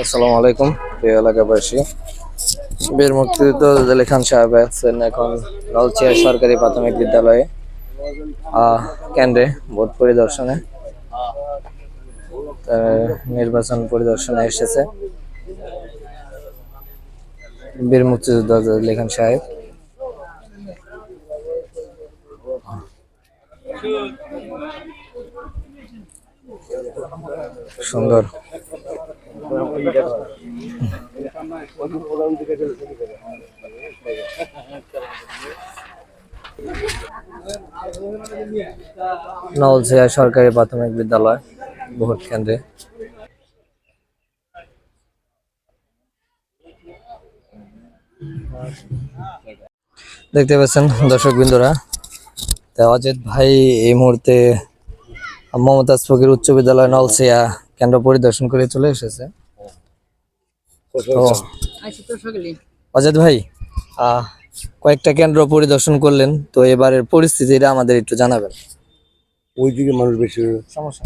আসসালামু আলাইকুম, প্রিয় এলাকাবাসী। বীর মুক্তিযুদ্ধ জলি খান সাহেব আছেন এখন নলচিয়া সরকারি প্রাথমিক বিদ্যালয়ে কেন্দ্রে ভোট পরিদর্শনে। নির্বাচন পরিদর্শনে এসেছে। বীর মুক্তিযুদ্ধ জলি খান সাহেব। সুন্দর। নলছিয়া সরকারি প্রাথমিক বিদ্যালয়, ভোট কেন্দ্রে। দেখতে পাচ্ছেন দর্শক বিন্দুরা অজিত ভাই এই মুহূর্তে মমতাজ ফকির উচ্চ বিদ্যালয় নলসিয়া কেন্দ্র পরিদর্শন করে চলে এসেছে। তো অজিত ভাই আহ, কয়েকটা কেন্দ্র পরিদর্শন করলেন তো এবারের পরিস্থিতিটা আমাদের একটু জানাবেন। ওইদিকে মানুষ বেশি সমস্যা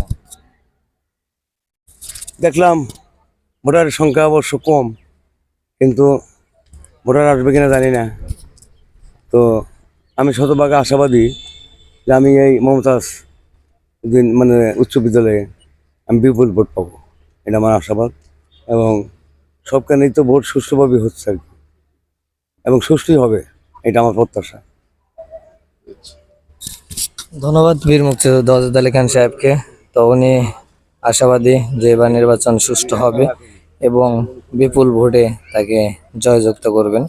দেখলাম ভোটারের সংখ্যা অবশ্য কম কিন্তু ভোটার আসবে কিনা জানি না। তো আমি শতভাগ আশাবাদী যে আমি এই মমতাজ দিন মানে উচ্চ বিদ্যালয়ে আমি বিপুল ভোট পাবো। এটা আমার আশাবাদ এবং সবখানেই তো ভোট সুষ্ঠুভাবে হচ্ছে আর কি। এবং সুষ্ঠুই হবে, এটা আমার প্রত্যাশা। ধন্যবাদ বীর মুক্তিযোদ্ধা আলী খান সাহেবকে। তো উনি আশাবাদী যে এবার নির্বাচন সুষ্ঠু হবে এবং বিপুল ভোটে তাকে জয়যুক্ত করবেন।